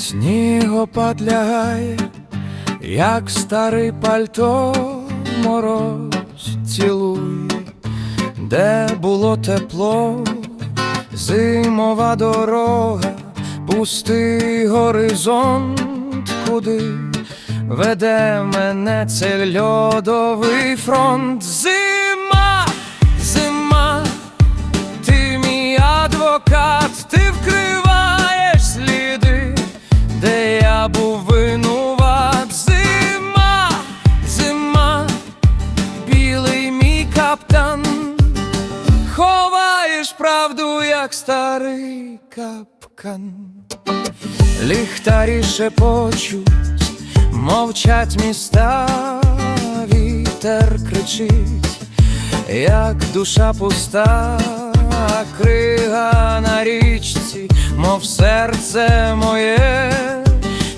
снігопад лягає, як старий пальто мороз цілує, де було тепло, зимова дорога, пустий горизонт, куди веде мене цей льодовий фронт. Зима, зима, ти мій адвокат, правду, як старий капкан. Ліхтарі шепочуть, мовчать міста, вітер кричить, як душа пуста, крига на річці, мов серце моє,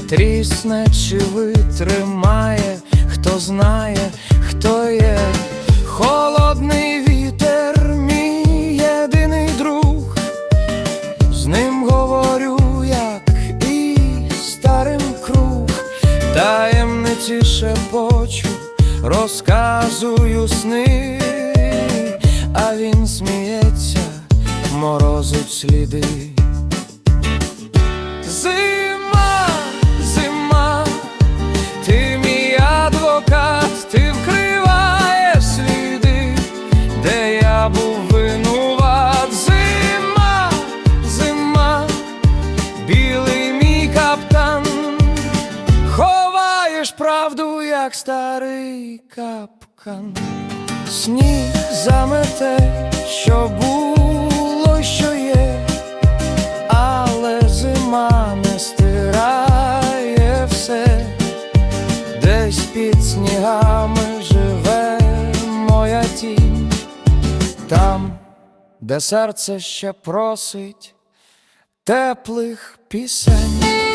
трісне чи витримає, хто знає, хто є, таємниці шепочу, розказую сни, а він сміється, морозить сліди. Як старий капкан. Сніг замете, що було, що є, але зима не стирає все, десь під снігами живе моя тінь, там, де серце ще просить теплих пісень.